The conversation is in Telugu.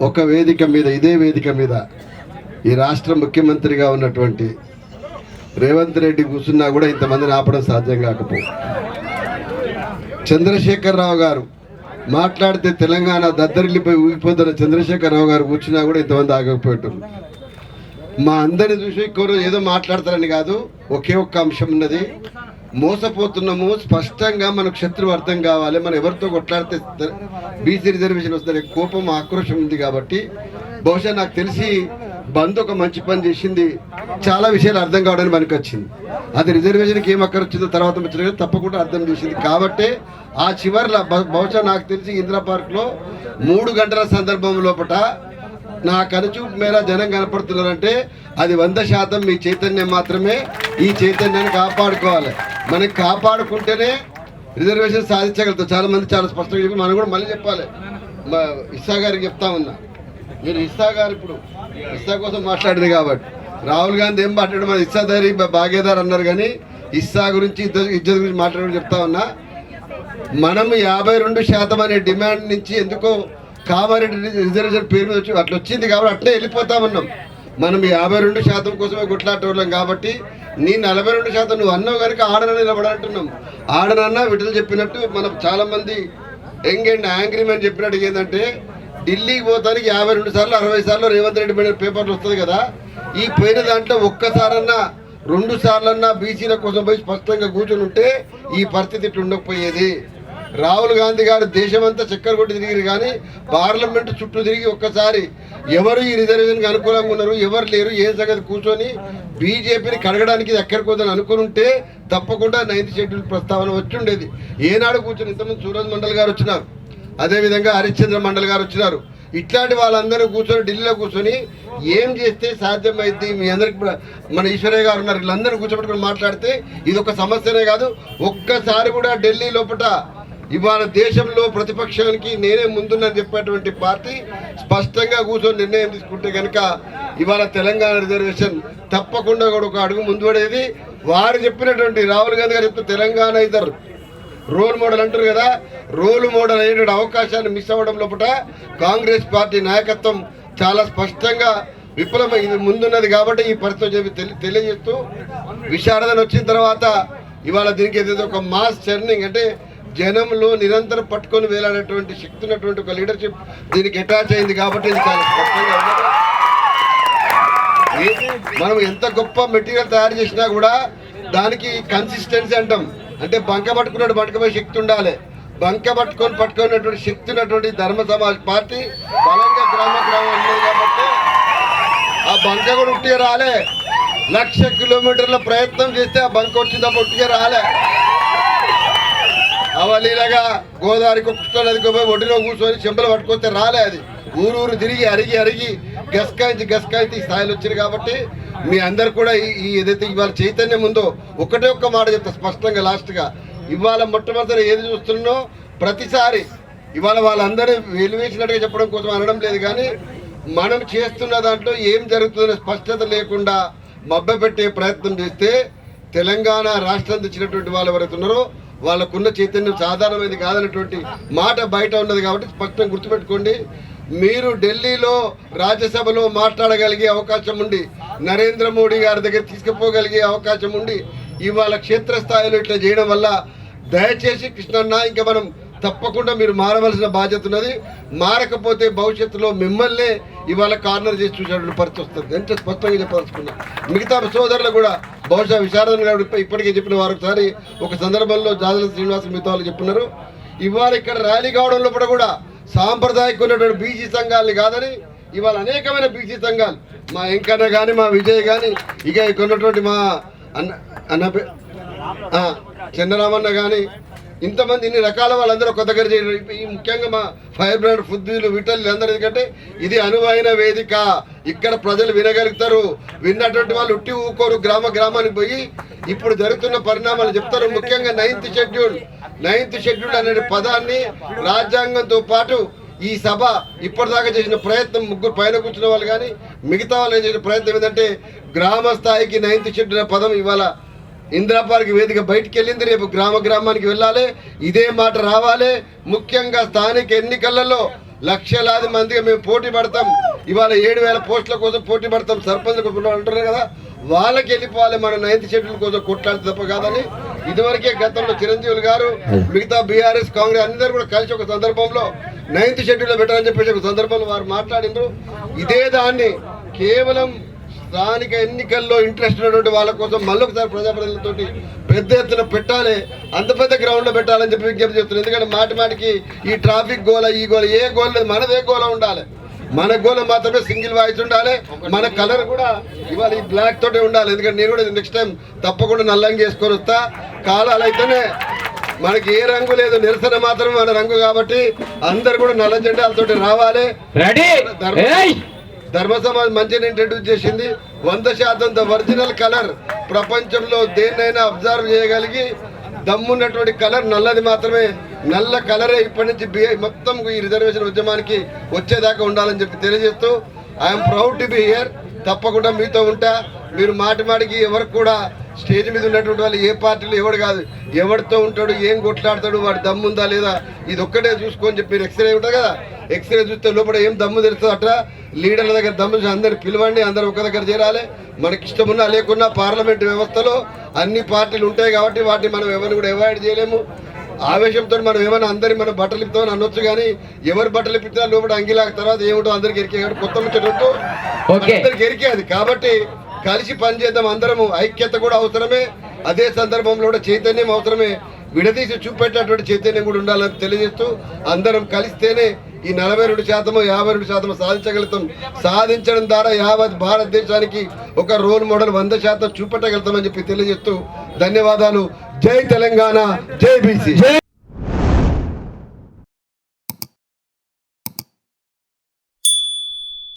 ఒక వేదిక మీద ఇదే వేదిక మీద ఈ రాష్ట్ర ముఖ్యమంత్రిగా ఉన్నటువంటి రేవంత్ రెడ్డి కూర్చున్నా కూడా ఇంతమందిని ఆపడం సాధ్యం కాకపో. చంద్రశేఖరరావు గారు మాట్లాడితే తెలంగాణ దద్దరిల్లిపోయి ఊగిపోతున్న చంద్రశేఖరరావు గారు కూర్చున్నా కూడా ఇంతమంది ఆగకపోయారు మా అందరిని చూసి ఏదో మాట్లాడతారని కాదు ఒకే ఒక్క అంశం ఉన్నది. మోసపోతున్నాము స్పష్టంగా మనకు శత్రువు అర్థం కావాలి మనం ఎవరితో కొట్లాడితే బీసీ రిజర్వేషన్ వస్తుందనే కోపం ఆక్రోషం ఉంది కాబట్టి బహుశా నాకు తెలిసి బంద్ ఒక మంచి పని చేసింది చాలా విషయాలు అర్థం కావడానికి మనకు వచ్చింది అది రిజర్వేషన్కి ఏం అక్కడ వచ్చిందో తర్వాత వచ్చిన తప్పకుండా అర్థం చేసింది. కాబట్టి ఆ చివరిలో బ- బహుశా నాకు తెలిసి ఇందిరా పార్క్లో మూడు గంటల సందర్భం లోపట నా కనుచూపు మేర జనం కనపడుతున్నారంటే అది వంద శాతం మీ చైతన్యం మాత్రమే ఈ చైతన్యాన్ని కాపాడుకోవాలి. మనం కాపాడుకుంటేనే రిజర్వేషన్ సాధించగలుగుతాం. చాలా మంది చాలా స్పష్టంగా చెప్పి మనం కూడా మళ్ళీ చెప్పాలి. మా ఇస్సా గారికి చెప్తా ఉన్నా. మీరు ఇస్సా గారు ఇప్పుడు ఇస్సా కోసం మాట్లాడింది కాబట్టి. రాహుల్ గాంధీ ఏం మాట్లాడు? మన ఇస్సాదారి భాగేదార్ అన్నారు కానీ ఇస్సా గురించి ఇద్దరు ఇజ్జత్ గురించి మాట్లాడడం చెప్తా ఉన్నా. మనం యాభై రెండు శాతం అనే డిమాండ్ నుంచి ఎందుకో కామారెడ్డి రిజర్వేషన్ పేరు మీద వచ్చి అట్లా వచ్చింది కాబట్టి అట్లే వెళ్ళిపోతా ఉన్నాం. మనం యాభై రెండు శాతం కోసమే కొట్లాటోళ్ళం కాబట్టి నీ నలభై రెండు శాతం నువ్వు అన్నావు కనుక ఆడన నిలబడంటున్నాం ఆడనన్నా విటలు చెప్పినట్టు మనం చాలామంది యంగ్ అండ్ యాంగ్రీ మ్యాన్ చెప్పినట్టు ఏంటంటే ఢిల్లీకి పోతానికి యాభై రెండు సార్లు అరవై సార్లు రేవంత్ రెడ్డి మీద పేపర్లు వస్తుంది కదా ఈ పోయిన దాంట్లో ఒక్కసారన్నా రెండు సార్లన్నా బీసీల కోసం పోయి స్పష్టంగా కూర్చొని ఉంటే ఈ పరిస్థితి ఇట్లా ఉండకపోయేది. రాహుల్ గాంధీ గారు దేశమంతా చక్కెర కొట్టి తిరిగిరు కానీ పార్లమెంట్ చుట్టూ తిరిగి ఒక్కసారి ఎవరు ఈ రిజర్వేషన్కి అనుకూలంగా ఉన్నారు ఎవరు లేరు ఏ సంగతి కూర్చొని బీజేపీని కడగడానికి ఎక్కడికోదని అనుకుంటే తప్పకుండా నైన్త్ షెడ్యూల్ ప్రస్తావన వచ్చి ఉండేది ఏనాడు కూర్చొని ఇంతమంది సూరజ్ మండల్ గారు వచ్చినారు అదేవిధంగా హరిశ్చంద్ర మండల్ గారు వచ్చినారు. ఇట్లాంటి వాళ్ళందరూ కూర్చొని ఢిల్లీలో కూర్చొని ఏం చేస్తే సాధ్యమైంది మీ అందరికి మన ఈశ్వరయ్య గారు ఉన్నారు వీళ్ళందరూ కూర్చోబెట్టుకుని మాట్లాడితే ఇది ఒక సమస్యనే కాదు. ఒక్కసారి కూడా ఢిల్లీ లోపల ఇవాళ దేశంలో ప్రతిపక్షానికి నేనే ముందున్నని చెప్పేటువంటి పార్టీ స్పష్టంగా కూర్చొని నిర్ణయం తీసుకుంటే కనుక ఇవాళ తెలంగాణ రిజర్వేషన్ తప్పకుండా కూడా ఒక అడుగు ముందు పడేది వారు చెప్పినటువంటి రాహుల్ గాంధీ గారు చెప్తే తెలంగాణ ఇద్దరు రోల్ మోడల్ అంటారు కదా రోల్ మోడల్ అయ్యేటువంటి అవకాశాన్ని మిస్ అవ్వడం లోపల కాంగ్రెస్ పార్టీ నాయకత్వం చాలా స్పష్టంగా విఫలమై ముందున్నది కాబట్టి ఈ పరిస్థితి చెప్పి తెలి- తెలియజేస్తూ విశారదన వచ్చిన తర్వాత ఇవాళ దీనికి ఏదైతే ఒక మాస్ చర్నింగ్ అంటే జనంలో నిరంతరం పట్టుకొని వేలాడేటువంటి శక్తి ఉన్నటువంటి ఒక లీడర్షిప్ దీనికి అటాచ్ అయింది కాబట్టి ఇది చాలా స్పష్టంగా మనం ఎంత గొప్ప మెటీరియల్ తయారు చేసినా కూడా దానికి కన్సిస్టెన్సీ అంటాం. అంటే బంక పట్టుకున్నాడు పట్టుకుపోయే శక్తి ఉండాలి. బంక పట్టుకొని పట్టుకున్నటువంటి శక్తి ఉన్నటువంటి ధర్మ సమాజ్ పార్టీ బలంగా గ్రామ గ్రామం ఉన్నది కాబట్టి ఆ బంక కూడా ఉట్టిగా రాలే. లక్ష కిలోమీటర్ల ప్రయత్నం చేస్తే ఆ బంక వచ్చింది తప్ప ఉట్టిగా రాలే. అవలీలగా గోదావరికి కృష్ణ నదికి పోయి ఒడిలో కూర్చొని చెంపలు పట్టుకొస్తే రాలే అది. ఊరూరు తిరిగి అరిగి అరిగి గస్కాయించి గస్కాయించి ఈ స్థాయిలో వచ్చింది కాబట్టి మీ అందరు కూడా ఈ ఈ ఏదైతే ఇవాళ చైతన్యం ఉందో ఒకటే ఒక్క మాట చెప్తా స్పష్టంగా లాస్ట్గా. ఇవాళ మొట్టమొదటి ఏది చూస్తున్నో ప్రతిసారి ఇవాళ వాళ్ళందరూ వెలివేసినట్టుగా చెప్పడం కోసం అనడం లేదు కానీ మనం చేస్తున్న దాంట్లో ఏం జరుగుతుందనే స్పష్టత లేకుండా మభ్యపెట్టే ప్రయత్నం చేస్తే తెలంగాణ రాష్ట్రం తెచ్చినటువంటి వాళ్ళు ఎవరైతే ఉన్నారో వాళ్ళకున్న చైతన్యం సాధారణమైనది కాదన్నటువంటి మాట బయట ఉన్నది కాబట్టి స్పష్టంగా గుర్తుపెట్టుకోండి. మీరు ఢిల్లీలో రాజ్యసభలో మాట్లాడగలిగే అవకాశం ఉండి నరేంద్ర మోడీ గారి దగ్గర తీసుకుపోగలిగే అవకాశం ఉండి ఇవాళ క్షేత్రస్థాయిలో ఇట్లా చేయడం వల్ల దయచేసి కృష్ణన్న ఇంకా మనం తప్పకుండా మీరు మారవలసిన బాధ్యత ఉన్నది. మారకపోతే భవిష్యత్తులో మిమ్మల్నే ఇవాళ కార్నర్ చేసి చూసేటువంటి పరిస్థితి వస్తుంది. ఎంత స్పష్టంగా చెప్పదలుచుకున్నా. మిగతా సోదరులు కూడా బహుశా విశారదన్ గారు ఇప్పటికే చెప్పిన వారు ఒకసారి ఒక సందర్భంలో జాదల శ్రీనివాస్ మిగతా వాళ్ళు చెప్పినారు. ఇవాళ ఇక్కడ ర్యాలీ కావడం లోపల కూడా సాంప్రదాయకు ఉన్నటువంటి బీసీ సంఘాలని కాదని ఇవాళ అనేకమైన బీసీ సంఘాలు మా వెంకన్న కానీ మా విజయ్ కానీ ఇక ఇక్కడ ఉన్నటువంటి మా అన్న అన్న చిన్నరామన్న చంద్రరామన్న కానీ ఇంతమంది ఇన్ని రకాల వాళ్ళందరూ ఒక దగ్గర చేయడం ఈ ముఖ్యంగా మా ఫైర్ బ్రాండ్ ఫుద్దీలు విటల్ అందరూ ఎందుకంటే ఇది అనువైన వేదిక. ఇక్కడ ప్రజలు వినగలుగుతారు. విన్నటువంటి వాళ్ళు ఉట్టి ఊకోరు గ్రామ గ్రామానికి పోయి ఇప్పుడు జరుగుతున్న పరిణామాలు చెప్తారు. ముఖ్యంగా నైన్త్ షెడ్యూల్. నైన్త్ షెడ్యూల్ అనే పదాన్ని రాజ్యాంగంతో పాటు ఈ సభ ఇప్పటిదాకా చేసిన ప్రయత్నం ముగ్గురు పైన కూర్చున్న వాళ్ళు కానీ మిగతా వాళ్ళు చేసిన ప్రయత్నం ఏంటంటే గ్రామ స్థాయికి నైన్త్ షెడ్యూల్ పదం ఇవాళ ఇందిరా పార్క్ వేదిక బయటికి వెళ్ళింది రేపు గ్రామ గ్రామానికి వెళ్ళాలి. ఇదే మాట రావాలి. ముఖ్యంగా స్థానిక ఎన్నికలలో లక్షలాది మందిగా మేము పోటీ పడతాం. ఇవాళ ఏడు వేల పోస్టుల కోసం పోటీ పడతాం. సర్పంచ్ అంటున్నారు కదా. వాళ్ళకి వెళ్ళిపోవాలి మన నైన్త్ షెడ్యూల్ కోసం కొట్లాడి తప్ప కాదని. ఇదివరకే గతంలో చిరంజీవులు గారు మిగతా బీఆర్ఎస్ కాంగ్రెస్ అందరూ కూడా కలిసి ఒక సందర్భంలో నైన్త్ షెడ్యూల్ పెట్టారని చెప్పేసి ఒక సందర్భంలో వారు మాట్లాడిండ్రు. ఇదే దాన్ని కేవలం స్థానిక ఎన్నికల్లో ఇంట్రెస్ట్ ఉన్నటువంటి వాళ్ళ కోసం మళ్ళొకసారి ప్రజాప్రతినిధులతో పెద్ద ఎత్తున పెట్టాలి అంత పెద్ద గ్రౌండ్లో పెట్టాలని చెప్పి విజ్ఞప్తి చేస్తున్నాను ఎందుకంటే మాటి మాటికి ఈ ట్రాఫిక్ గోల ఈ గోల ఏ గోల లేదు మనదే గోల ఉండాలి. మన గోల మాత్రమే సింగిల్ వాయిస్ ఉండాలి. మన కలర్ కూడా ఇవాళ ఈ బ్లాక్ తోటే ఉండాలి. ఎందుకంటే నేను కూడా నెక్స్ట్ టైం తప్పకుండా నల్లంగి వేసుకొని వస్తా. కాలాలు అయితేనే మనకి ఏ రంగు లేదు. నిరసన మాత్రమే మన రంగు కాబట్టి అందరు కూడా నల్ల జెండాలతోటి రావాలి. రెడీ ధర్మ- ఏయ్ ధర్మ సమాజ్ ఇంట్రడ్యూస్ చేసింది. వంద శాతం ద ఒరిజినల్ కలర్ ప్రపంచంలో దేన్నైనా అబ్జర్వ్ చేయగలిగి దమ్మున్నటువంటి కలర్ నల్లది మాత్రమే. నల్ల కలరే ఇప్పటి నుంచి బి- మొత్తం ఈ రిజర్వేషన్ ఉద్యమానికి వచ్చేదాకా ఉండాలని చెప్పి తెలియజేస్తూ I'm proud to be here తప్పకుండా మీతో ఉంటా. మీరు మాటి మాటికి ఎవరికి కూడా స్టేజ్ మీద ఉన్నటువంటి వాళ్ళు ఏ పార్టీలు ఎవడు కాదు. ఎవరితో ఉంటాడు ఏం కొట్లాడతాడు వాడు దమ్ముందా లేదా ఇది ఒక్కటే చూసుకొని చెప్పి మీరు ఎక్స్రే ఉంటుంది కదా. ఎక్స్రే చూస్తే లోపల ఏం దమ్ము తెలుస్తుంది అట్లా? లీడర్ల దగ్గర దమ్ము అందరు పిలవండి అందరు ఒక దగ్గర చేరాలి. మనకి ఇష్టమున్నా లేకున్నా పార్లమెంట్ వ్యవస్థలో అన్ని పార్టీలు ఉంటాయి కాబట్టి వాటిని మనం ఎవరిని కూడా అవాయిడ్ చేయలేము. ఆవేశంతో మనం ఏమైనా అందరి మన బట్టలు ఇస్తామని అనొచ్చు కానీ ఎవరు బట్టలు ఇప్పితే లోపల అంగిలాక తర్వాత ఏమిటో అందరికి ఎరికే కాబట్టి కొత్త ముచ్చటొద్దు ఓకే. అందరికి ఎరికే అది కాబట్టి కలిసి పనిచేద్దాం అందరము. ఐక్యత కూడా అవసరమే. అదే సందర్భంలో కూడా చైతన్యం అవసరమే. విడదీసి చూపెట్టేటువంటి చైతన్యం కూడా ఉండాలని తెలియజేస్తూ అందరం కలిస్తేనే ఈ నలభై రెండు శాతము యాభై రెండు శాతం సాధించగలుగుతాం. సాధించడం ద్వారా యావత్ భారతదేశానికి ఒక రోల్ మోడల్ వంద శాతం చూపెట్టగలుగుతామని చెప్పి తెలియజేస్తూ ధన్యవాదాలు. జై తెలంగాణ జై బీసీ.